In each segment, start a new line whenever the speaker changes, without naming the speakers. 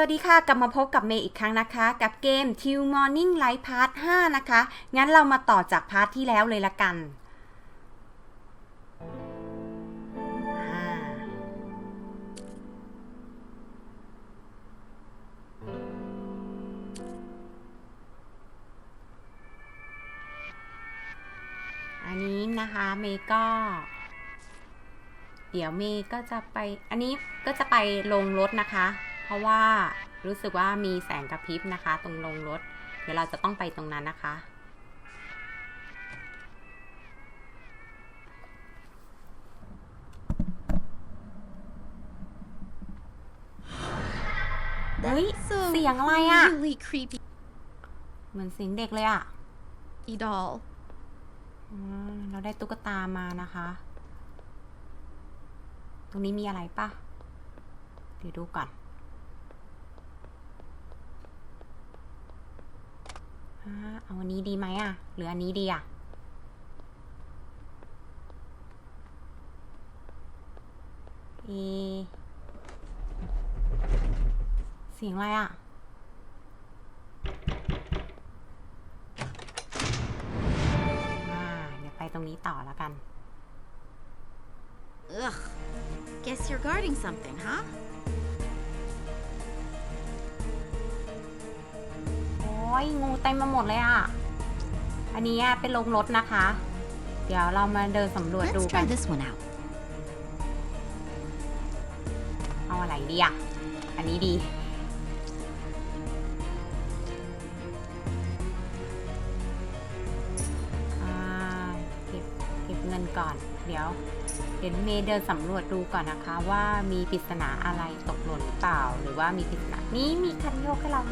วัสดีค่ะ กลับมาพบกับเมย์อีกครั้งนะคะ กับเกม t i l Morning Light Part 5 นะคะ งั้นเรามาต่อจากพาร์ทที่แล้วเลยละกัน อันนี้นะคะเมย์ก็ เดี๋ยวเมย์ก็จะไป อันนี้ก็จะไปลงรถนะคะ ราะว่ารู้สึกว่ามีแสงกระพริบนะคะ ตรงลงรถ เดี๋ยวเราจะต้องไปตรงนั้นนะคะ เฮ้ย
So
เสียงอะไรอะ
really creepy
เหมือนเสียงเด็กเลยอะ
doll.
อืมเราได้ตุ๊กตามานะคะ ตรงนี้มีอะไรปะเดี๋ยวดูก่อนอ่า เอาอันนี้ดีไหมอะ หรืออันนี้ดีอะเอะเสียงอะไรอะอ่า เดี๋ยวไปตรงนี้ต่อแล้วกัน
Ugh. Guess you're guarding something, huh?
ยงูเต็มมาหมดเลยอะ อันนี้อะเป็นโรงรถนะคะ เดี๋ยวเรามาเดินสำรวจดู
Let's
กั
try
น
this one out.
เอาอะไรดีอะ อันนี้ดีอ่าเก็บเก็บเงินก่อน เดี๋ยวเดี๋ยวเมย์เดินสำรวจดูก่อนนะคะ ว่ามีปริศนาอะไรตกหล่นหรือเปล่า หรือว่ามีปริศนานี่มีคันโยกให้เรา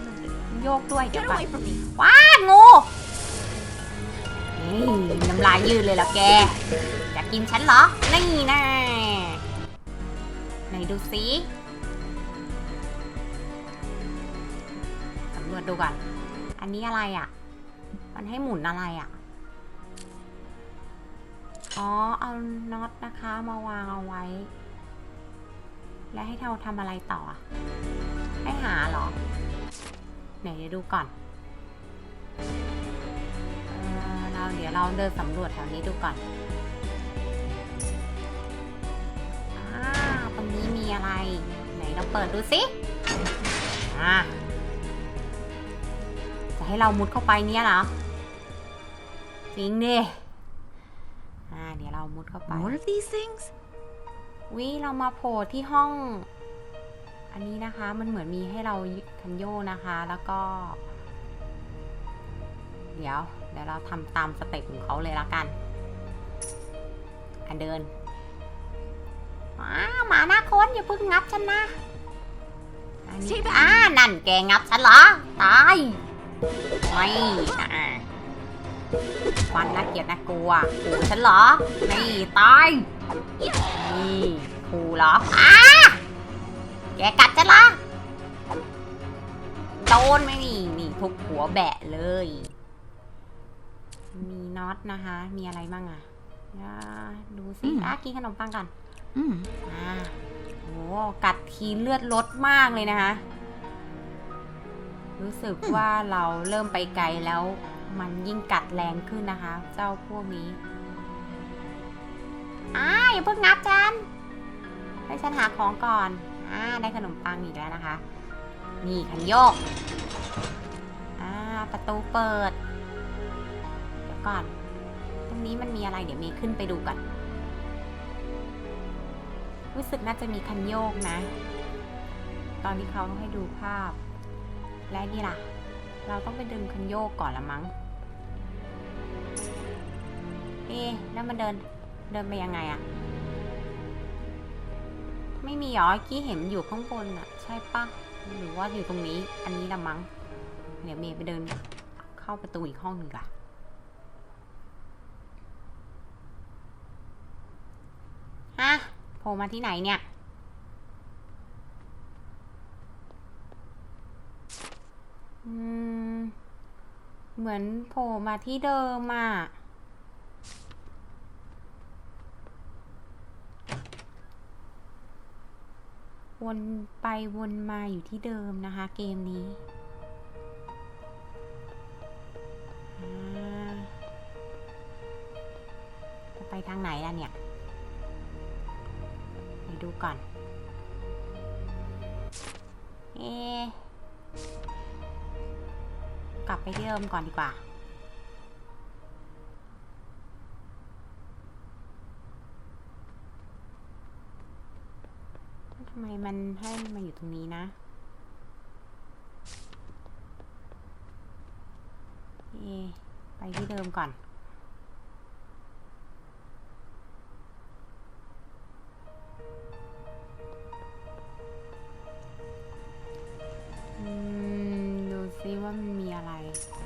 โยกด้วยเดี๋ยว
Get
ก่อนว้างูน้ำลายยืดเลยละแกอยากกินฉันเหรอ นี่น่ไหนดูสิสำรวจดูก่อน อันนี้อะไรอะ มันให้หมุนอะไรอะ อ๋อ เอาน็อตนะคะมาวางเอาไว้ แล้วให้เราทำอะไรต่อ ให้หาเหรอ ไหนเดี๋ยวดูก่อนเอ่อเราเดี๋ยวเราเดินสำรวจแถวนี้ดูก่อนอ่าตรงนี้มีอะไร ไหนเราเปิดดูสิอ่าจะให้เรามุดเข้าไปเนี่ยเหรอจริงดิอ่าเดี๋ยวเรามุดเข้าไป
More of these things?
วิเรามาโผล่ที่ห้อง อันนี้นะคะมันเหมือนมีให้เราคันโยนะคะแล้วก็ เดี๋ยวเดี๋ยวเราทำตามสเต็ปของเขาเลยละกันอันเดินว้าหมาหน้าค้นอย่าเพิ่งงับฉันนะอันนี้อ่านั่นแกงับฉันเหรอ ตาย ไม่ควันน่าเกลียดน่ากลัวขู่ฉันเหรอนี่ตาย นี่ขู่เหรออ้า แกกัดฉันละโดนไหมนี่นี่ทุกหัวแบะเลย มีน็อตนะคะ มีอะไรบ้างอะอ่าดูสิ
อืม
อะกินขนมปังก่อน
Mm.
อ่าโหกัดทีเลือดลดมากเลยนะคะ รู้สึกว่าเราเริ่มไปไกลแล้วมันยิ่งกัดแรงขึ้นนะคะ เจ้าพวกนี้อ้าอย่าเพิ่งงับฉันให้ฉันหาของก่อน อ่าได้ขนมปังอีกแล้วนะคะ นี่ขันโยกอ่าประตูเปิด เดี๋ยวก่อน ตรงนี้มันมีอะไรเดี๋ยวเมย์ขึ้นไปดูก่อน รู้สึกน่าจะมีคันโยกนะ ตอนที่เขาให้ดูภาพ และนี่ล่ะ เราต้องไปดึงคันโยกก่อนละมั้งเอ๊แล้วมันเดินเดินไปยังไงอะ ไม่มีหรอเมื่อกี้เห็นมันอยู่ข้างบนอะใช่ปะหรือว่าอยู่ตรงนี้ อันนี้ละมั้ง เดี๋ยวเมย์ไปเดิน เข้าประตูอีกห้องหนึ่งก่อนฮะโผล่มาที่ไหนเนี่ย อืม เหมือนโผล่มาที่เดิมอะ วนไปวนมาอยู่ที่เดิมนะคะ เกมนี้จะไปทางไหนล่ะเนี่ยไปดูก่อน เอะกลับไปเดิมก่อนดีกว่า ไมมันให้มาอยู่ตรงนี้นะ เอะไปที่เดิมก่อนอืมดูซิว่ามันมีอะไร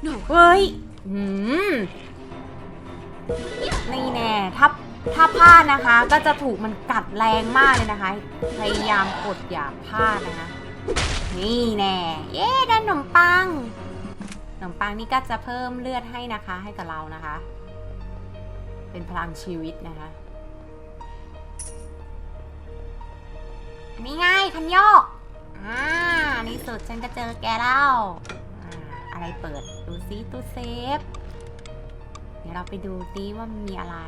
No.
เฮ้ย หืมนี่แน่ ถ้าถ้าพลาดนะคะก็จะถูกมันกัดแรงมากเลยนะคะ พยายามกดอย่าพลาดนะคะ นี่แน่เย้ได้ขนมปังขนมปังนี่ก็จะเพิ่มเลือดให้นะคะ ให้กับเรานะคะ เป็นพลังชีวิตนะคะนี่ไงคันโยกอ่าในสุดฉันก็เจอแกแล้วอ่าอะไรเปิด ดูซิตู้เซฟ เดี๋ยวเราไปดูซิว่ามีอะไร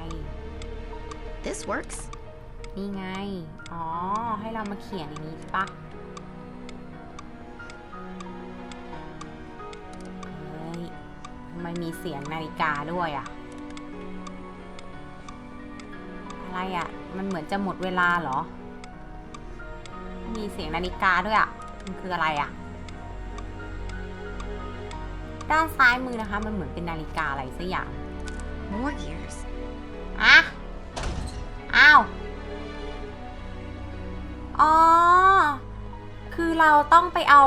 This works.
นี่ไง อ๋อ ให้เรามาเขียนอย่างนี้ใช่ปะเฮ้ยทำไมมีเสียงนาฬิกาด้วยอะอะไรอะมันเหมือนจะหมดเวลาเหรอ มีเสียงนาฬิกาด้วยอะมันคืออะไรอะด้านซ้ายมือนะคะ มันเหมือนเป็นนาฬิกาอะไรสักอย่าง
More gears.
อะ อ้าว อ๋อ คือเราต้องไปเอา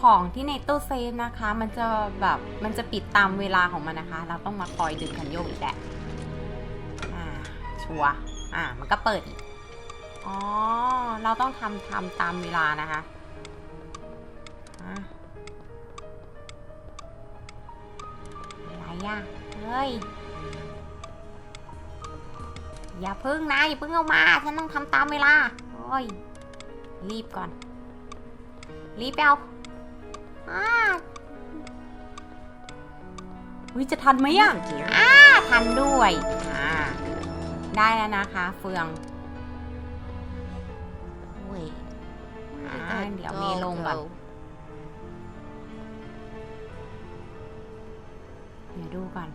ของที่ในตู้เซฟนะคะ มันจะแบบมันจะปิดตามเวลาของมันนะคะ เราต้องมาคอยดึงคันโยกอีกแหละ อ่า ชัวอ่า มันก็เปิดอีก อ๋อ เราต้องทำทำตามเวลานะคะอะอะไรอะเฮ้ย อย่าพึ่งนะอย่าพึ่งเอามาฉันต้องทำตามเวลาโอ้ยรีบก่อน รีบไปเอาอ่าวิจะทันไหมอะ
Another gear.
อ่าทันด้วยอ่าได้แล้วนะคะ เฟืองโอ้ย
Where
อ่า
did that
เดี๋ยวเม
doll
ย์ลงก่อน
go?
เดี๋ยวดูก่อน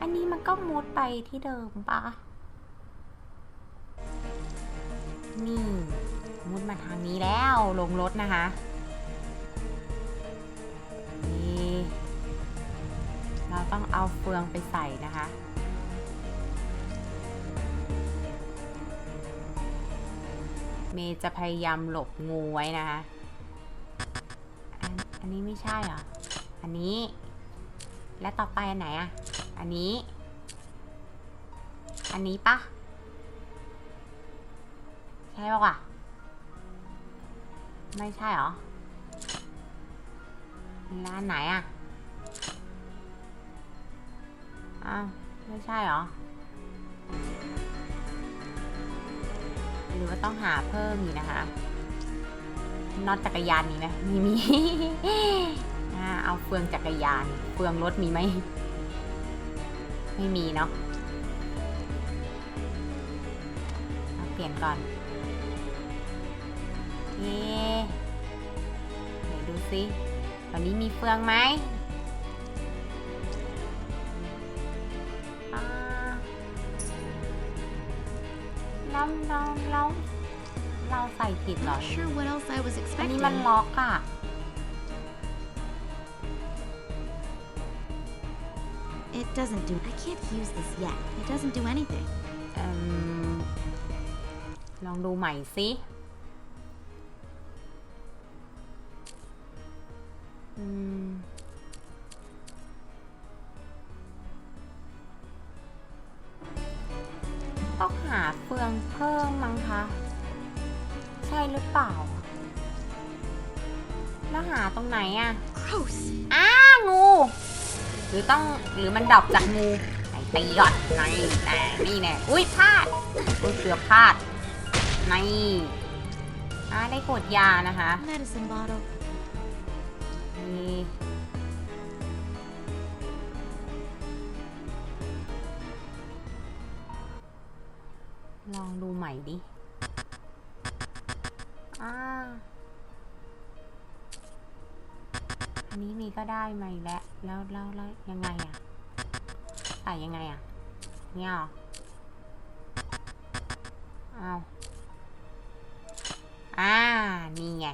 อันนี้มันก็มุดไปที่เดิมปะ นี่มุดมาทางนี้แล้วลงรถนะคะนี่เราต้องเอาเฟืองไปใส่นะคะเมย์จะพยายามหลบงูไว้นะคะอันอันนี้ไม่ใช่เหรอ อันนี้ และต่อไปอันไหนอะ อันนี้ อันนี้ปะ ใช่ปะวะไม่ใช่เหรอแล้วอันไหนอะอ้าว ไม่ใช่เหรอ หรือว่าต้องหาเพิ่มอีกนะคะน็อตจักรยานมีไหมไม่มีเอาเฟืองจักรยาน เฟืองรถมีไหม ไม่มีเนาะเเปลี่ยนก่อน เย้ไหนดูสิตอนนี้มีเฟืองไหมอ่าเราเราเราเราใส่ผิดเหรอ
Not sure what else I was
อันนี้
expecting.
มันล็อกอะ
It doesn't do. I can't use this yet. It doesn't do anything.
เอิ่มลองดูใหม่สิ ต้องหรือมันดับจากงูไหนตีก่อนในแต่นี่แน่อุ้ยพลาดอุ้ยเกือบพลาดในอ่าได้ขวดยานะคะ
Medicine bottle.
นี่ลองดูใหม่ดิอ่า อันนี้มีก็ได้ใหม่แล้วแล้วแล้วแล้วยังไงอะใส่ยังไงอะเนี่ยเหรอเอาอ่า นี่ไง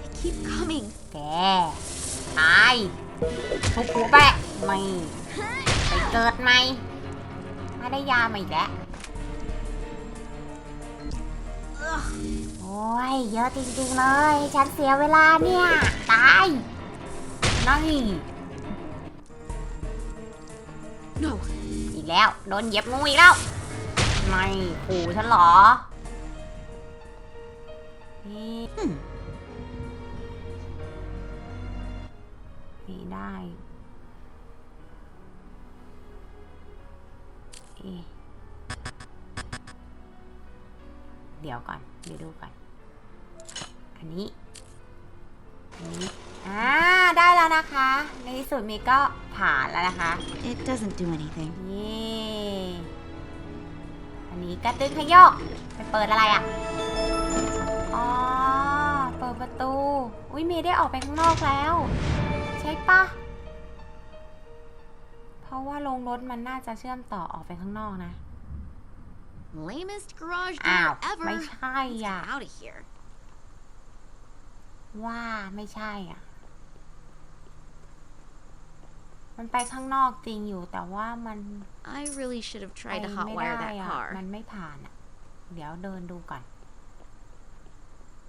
They keep coming.
แกตายทุบหัวแปะไม่ไปเกิดไหมถ้าได้ยามาอีกแล้ว โอ้ยเยอะจริงๆเลยฉันเสียเวลาเนี่ยตายนั่น
No.
อีกแล้ว โดนเหย็บงูอีกแล้วไม่ขู่ฉันเหรอนี่นี่ได้เดี๋ยวก่อน เดี๋ยวดูก่อน อันนี้ อันนี้ อ่า ได้แล้วนะคะ ในที่สุดมีก็ผ่านแล้วนะคะ
It doesn't do anything.
นี่อันนี้กระตึงขยกไปเปิดอะไรอะ อ๋อ เปิดประตู อุ้ยเมย์ได้ออกไปข้างนอกแล้ว ใช่ปะเพราะว่าโรงรถมันน่าจะเชื่อมต่อออกไปข้างนอกนะ
Lamest garage
อ้าว
door ever.
ไม่ใช่อะ
Out of here.
ว่าไม่ใช่อะ มันไปข้างนอกจริงอยู่แต่ว่ามัน
I really should have
ไป
tried to
ไม่
hotwire
ได้
that
อะ
car.
มันไม่ผ่านอะ เดี๋ยวเดินดูก่อน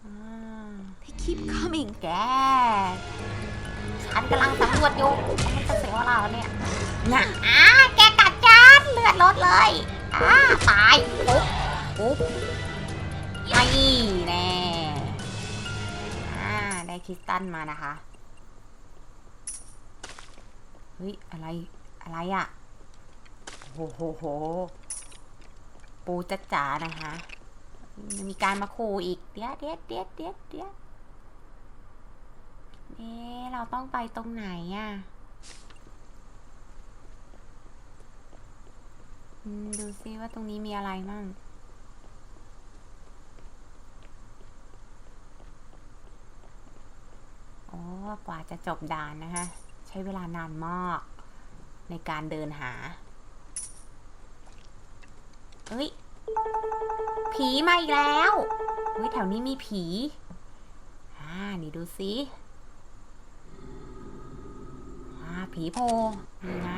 อ่า
They keep coming.
แกฉันกำลังสำรวจอยู่ มันจะเสียเวลาแล้วเนี่ยน่ะอ้าแกกัดฉันเลือดลดเลย อ้าตายปุ๊บปุ๊บไม่แน่อ่าได้คริสตัลมานะคะเฮ้ยอะไรอะไรอะโอ้โหโหปูจ้าจ๋านะคะมีการมาขู่อีกเดี๋ยวเดี๋ยวเดี๋ยวเดี๋ยวเดี๋ยวเอ๊เราต้องไปตรงไหนอะอื ดูซิว่าตรงนี้มีอะไรมั่ง โอ้กว่าจะจบด่านนะคะ ใช้เวลานานมาก ในการเดินหา เฮ้ย ผีมาอีกแล้วเฮ้ยแถวนี้มีผี อ่า นี่ดูสิอ่าผีโพนี่ไง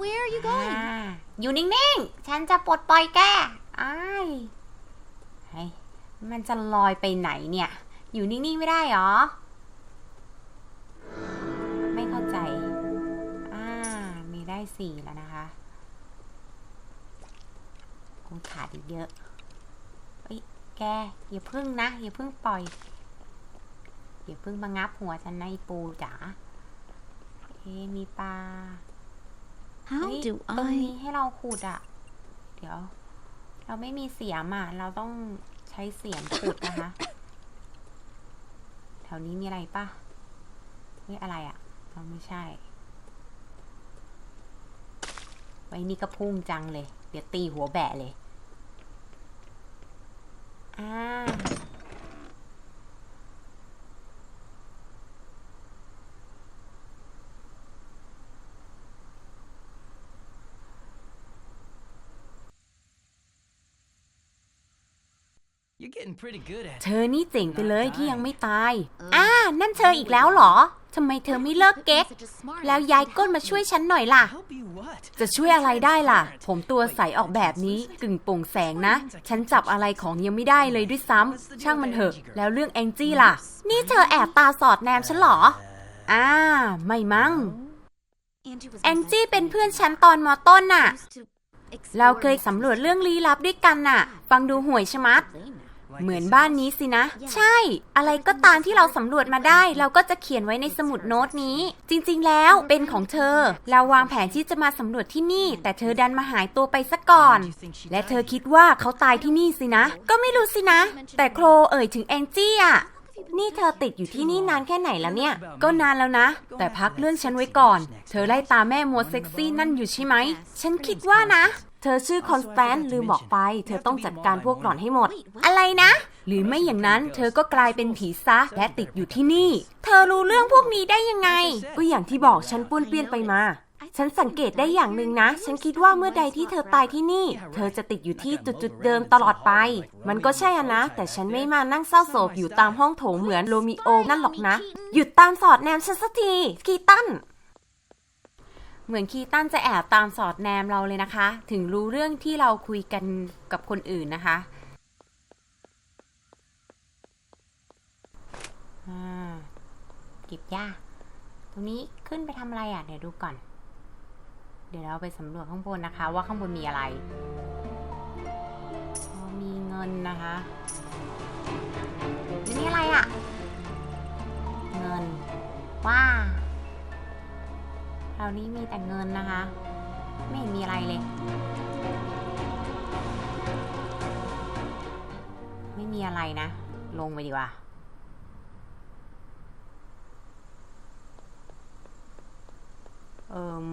Where are you
อ่า
going?
อยู่นิ่งๆ ฉันจะปลดปล่อยแกอ้ายเฮ้ยมันจะลอยไปไหนเนี่ย อยู่นิ่งๆ ไม่ได้หรอ ไม่เข้าใจ อ่า มีได้สี่แล้วนะคะคงขาดอีกเยอะเฮ้ย แก อย่าพึ่งนะ อย่าพึ่งปล่อย อย่าพึ่งมางับหัวฉันในะไอ้ปูจ๋า เอ๊ะมีปลา
How
เฮ้ย
do
ตรง
I?
นี้ให้เราขุดอะเดี๋ยว เราไม่มีเสียมอะเราต้องใช้เสียมขุดนะคะ แถวนี้มีอะไรปะเฮ้ยอะไรอะเราไม่ใช่ ไว้นี่ก็พุ่งจังเลย เดี๋ยวตีหัวแบะเลย อ่า
You're getting pretty good at
เธอนี่เจ๋งไปเลยที่ยังไม่ตาย
เออ
อ่า นั่นเธออีกแล้วเหรอ ทำไมเธอไม่เลิกเก๊ก
Such a smart
แล้วย้ายก้นมาช่วยฉันหน่อยล่ะ
Help you what?
จะช่วยอะไรได้ล่ะ ผมตัวใสออกแบบนี้กึ่งโปร่งแสงนะ ฉันจับอะไรของยังไม่ได้เลยด้วยซ้ำ ช่างมันเถอะ แล้วเรื่องแองจี้ล่ะ นี่เธอแอบตาสอดแนมฉันเหรอ อ่า ไม่มั้ง
Angie was
แอง
my
จี้
best
เป็นเพื่อนฉันตอนมอต้นน่ะ
friend. Used to explore
เราเคยสำรวจเรื่องลี้ลับด้วยกันน่ะ ฟังดูห่วยชะมัด
lame now.
เหมือนบ้านนี้สินะ ใช่ อะไรก็ตามที่เราสำรวจมาได้ เราก็จะเขียนไว้ในสมุดโน้ตนี้ จริงๆ แล้วเป็นของเธอ เราวางแผนที่จะมาสำรวจที่นี่ แต่เธอดันมาหายตัวไปซะก่อน และเธอคิดว่าเขาตายที่นี่สินะ ก็ไม่รู้สินะ แต่โครเอ่ยถึงแองจี้อะนี่เธอติดอยู่ที่นี่นานแค่ไหนแล้วเนี่ย ก็นานแล้วนะ แต่พักเรื่องฉันไว้ก่อน เธอไล่ตามแม่มัวเซ็กซี่นั่นอยู่ใช่ไหม ฉันคิดว่านะ เธอชื่อคอนสแตนต์ลืมบอกไป เธอต้องจัดการพวกหล่อนให้หมด อะไรนะ หรือไม่อย่างนั้นเธอก็กลายเป็นผีซะและติดอยู่ที่นี่ เธอรู้เรื่องพวกนี้ได้ยังไง ก็อย่างที่บอกฉันป้วนเปี้ยนไปมา ฉันสังเกตได้อย่างหนึ่งนะ ฉันคิดว่าเมื่อใดที่เธอตายที่นี่ เธอจะติดอยู่ที่จุดๆเดิมตลอดไป มันก็ใช่อะนะ แต่ฉันไม่มานั่งเศร้าโศกอยู่ตามห้องโถงเหมือนโรมิโอนั่นหรอกนะ หยุดตามสอดแนมฉันสักทีคีตัน เหมือนคีตันจะแอบตามสอดแนมเราเลยนะคะ ถึงรู้เรื่องที่เราคุยกันกับคนอื่นนะคะอ่าเก็บยาตรงนี้ขึ้นไปทำอะไรอะ เดี๋ยวดูก่อน เดี๋ยวเราไปสำรวจข้างบนนะคะ ว่าข้างบนมีอะไร มีเงินนะคะนี่อะไรอะ เงินว้า วนี้มีแต่เงินนะคะ ไม่เห็นมีอะไรเลย ไม่มีอะไรนะ ลงไปดีกว่าเอิม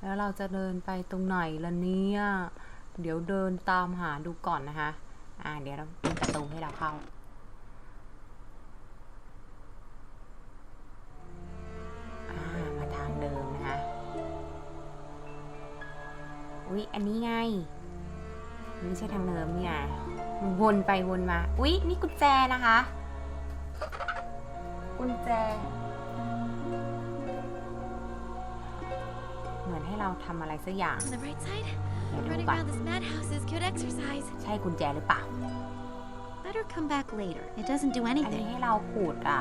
แล้วเราจะเดินไปตรงไหนล่ะเนี่ย เดี๋ยวเดินตามหาดูก่อนนะคะ อ่า เดี๋ยวเรามีประตูให้เราเข้า อุ๊ย อันนี้ไง ไม่ใช่ทางเดิมนี่นะมันวนไปวนมา อุ๊ย นี่กุญแจนะคะ กุญแจ เหมือนให้เราทำอะไรสักอย่าง
On the right side?
เดี๋ยวดู
Running
ก่อน
around this madhouse is good exercise.
ใช่กุญแจหรือเปล่า
Better come back later. It doesn't do
อันนี้
anything.
ให้เราขูดอะ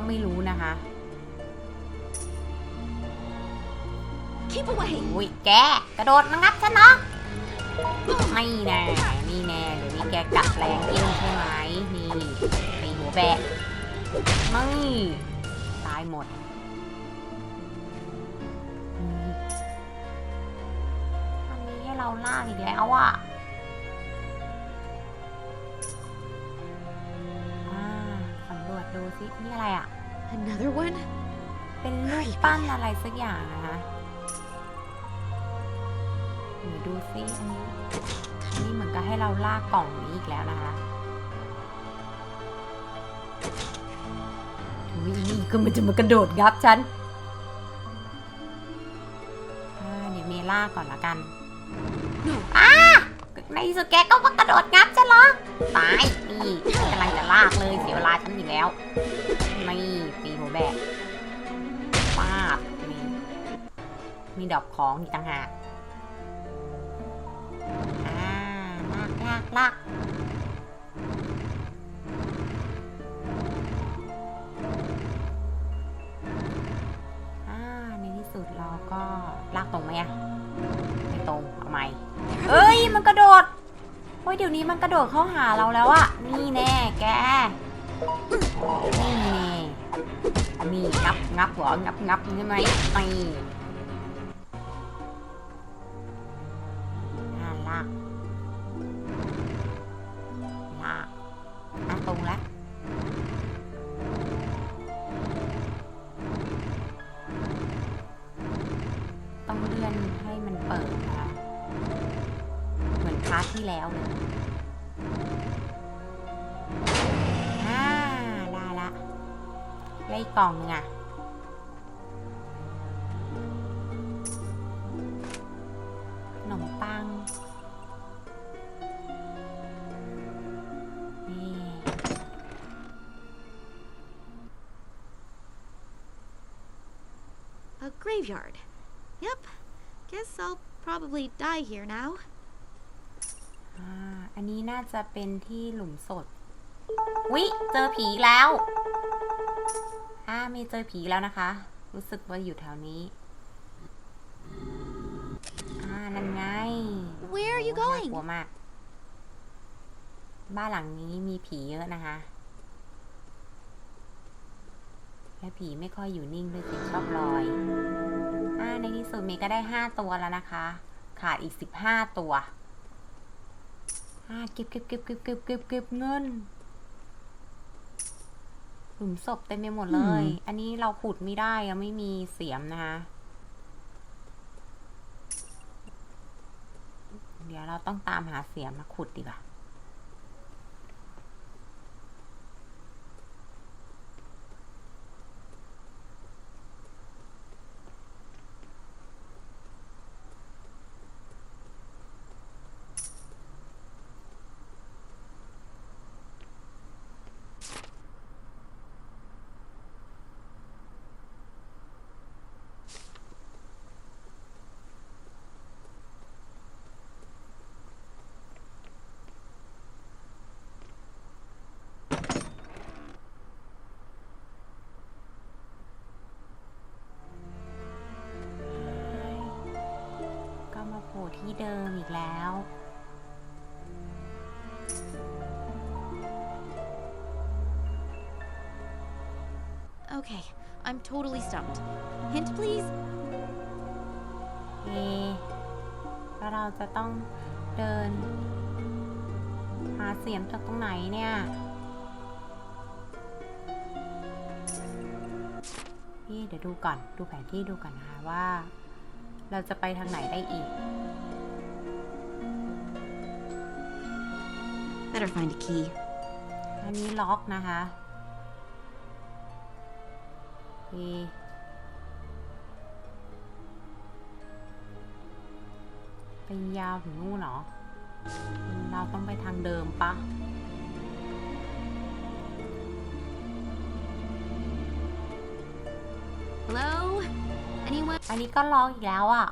ก็ไม่รู้นะคะ
Keep away!
อุ้ยแกกระโดดมางับฉันเนาะไม่แน่นี่แน่เดี๋ยวนี้แกกัดแรงยิ่งใช่ไหมนี่ตีหัวแบะไม่ตายหมดอืมอันนี้ให้เราล่ากอีกแล้วอะ ดูสินี่อะไรอะ
Another one?
เป็นรูปปั้นอะไรสักอย่างนะคะเดี๋ยวดูซิอันนี้อันนี้เหมือนกับให้เราลากกล่องนี้อีกแล้วนะคะอุ้ยนี่ก็มันจะมากระโดดงับฉันอ่าเดี๋ยวเมล่าก่อนละกันอ้า ในที่สุดแกก็มากระโดดงับฉันเหรอ ตาย นี่กำลังจะลากเลยเสียเวลาฉันอีกแล้วไม่ตีหัวแบกปาดนี่ มีดอกของอีกต่างหากอ่าลากลากลากอ่าในที่สุดเราก็ลากตรงไหมอะไม่ตรงเอาใหม่ เอ้ยมันกระโดดโอ้ยเดี๋ยวนี้มันกระโดดเข้าหาเราแล้วอะนี่แน่แกนี่แน่นี่งับงับหรองับงับใช่ไหมนี่ ได้กล่องไงขนมปัง นี่ A
graveyard. Yep. Guess I'll probably die here now.
อันนี้น่าจะเป็นที่หลุมสด วิ เจอผีแล้ว อ่ามีเจอผีแล้วนะคะ รู้สึกว่าอยู่แถวนี้ อ่า นั่นไง
Where are you
โอ้น่า
going?
กลัวมาก บ้านหลังนี้มีผีเยอะนะคะและผีไม่ค่อยอยู่นิ่งด้วยสิชอบลอย อ่า ในที่สุดเมย์ก็ได้ห้าตัวแล้วนะคะ ขาดอีกสิบห้าตัว อ่าเก็บเก็บเก็บเก็บเก็บเก็บเก็บเงิน หลุมศพเต็มไปหมดเลย
อืม
อันนี้เราขุดไม่ได้ยังไม่มีเสียมนะคะ เดี๋ยวเราต้องตามหาเสียมมาขุดดีกว่า ดิมอีกแล้ว
Okay, I'm totally stumped. Hint, please?
เอแล้วเราจะต้องเดิน หาเสียมจากตรงไหนเนี่ยพี่เดี๋ยวดูก่อน ดูแผนที่ดูก่อนนะคะว่า เราจะไปทางไหนได้อีก
Better find a key.
อันนี้ล็อกนะคะเอไปยาวถึงนู่นเหรอ เราต้องไปทางเดิมปะ
Hello? Anyone?
อันนี้ก็ล็อกอีกแล้วอะ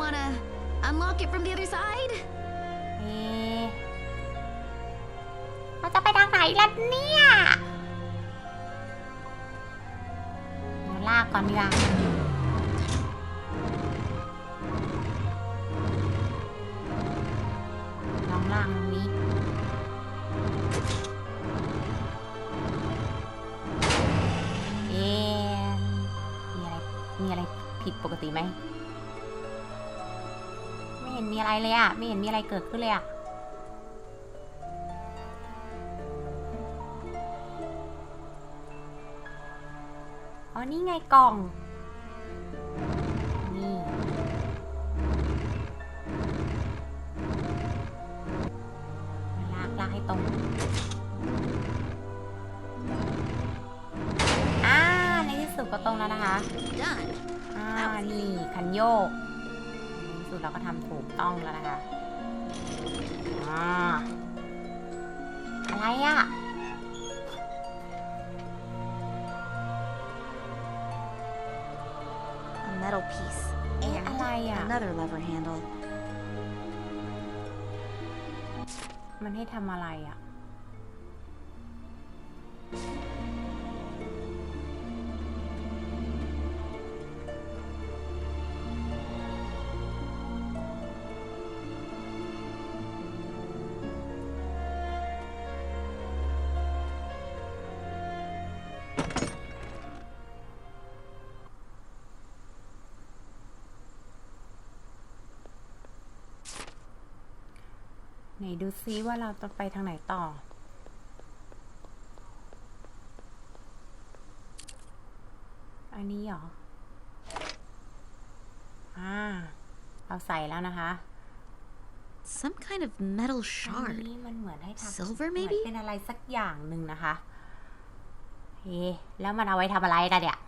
wanna unlock it from the other side?
เอ๊ะเราจะไปทางไหนล่ะเนี่ยเดี๋ยวลากก่อนดีกว่าลองล่างตรงนี้ เอ๊ะมีอะไร มีอะไรผิดปกติไหม เห็นมีอะไรเลยอะไม่เห็นมีอะไรเกิดขึ้นเลยอะอ๋อ นี่ไงกล่อง นี่ ลากลากให้ตรง อ่า ในที่สุดก็ตรงแล้วนะคะ อ่า นี่ คันโยก สุดเราก็ทำถูกต้องแล้วนะคะอ่าอะไรอะ
A metal piece.
เอ๊ะอะไรอะ
Another lever handle.
มันให้ทำอะไรอะ ไหนดูซิว่าเราจะไปทางไหนต่อ อันนี้เหรอ อ่า เราใส่แล้วนะคะ
Some kind of metal
อัน
shard.
นี้มันเหมือนให้ทำ
Silver
เหมือน
maybe?
เป็นอะไรสักอย่างหนึ่งนะคะ เฮ้แล้วมันเอาไว้ทำอะไรกันเนี่ย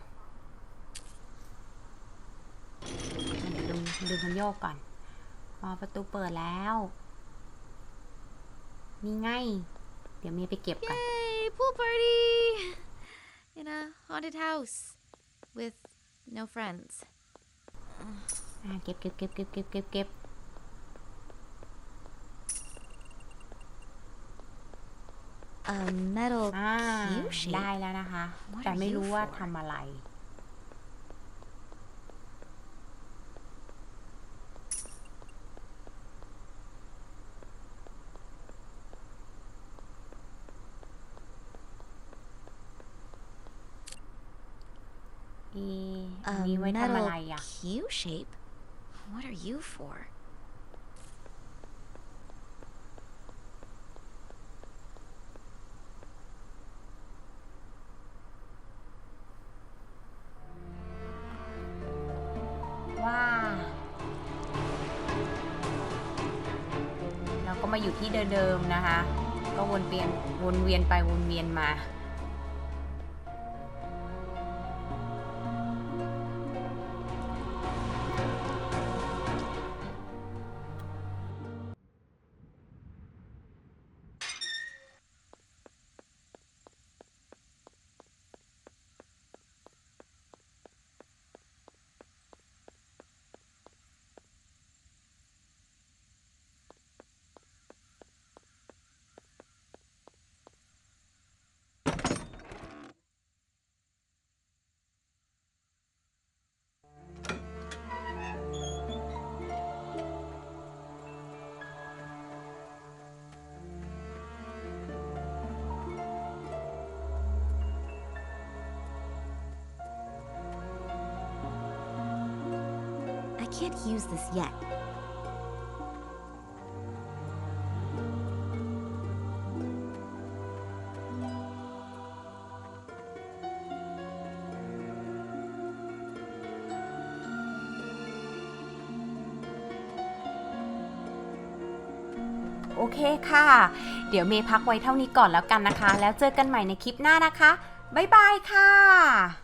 เดี๋ยวดูดูมันโยกก่อนอ๋อประตูเปิดแล้ว นี่ไง เดี๋ยวเมียไปเก็บก่อน
Yay, pool party! in a haunted house with no friends.
อ่าเก็บเก็บเก็บเก็บเก็บเก็บเก็บ
A metal
อ่า
cue shape.
ได้แล้วนะคะ
What
แต่
are
ไม่
you
รู้ว่า
for?
ทำอะไร เอะอัน
A
นี้ไว้ทำอะ
metal
ไรอะ
cue shape? What are you for?
ว่าเราก็มาอยู่ที่เดิมๆนะคะ ก็วนเวียนวนเวียนไปวนเวียนมา
can't use this yet.
โอเคค่ะ เดี๋ยวเมย์พักไว้เท่านี้ก่อนแล้วกันนะคะ แล้วเจอกันใหม่ในคลิปหน้านะคะ บ๊ายบายค่ะ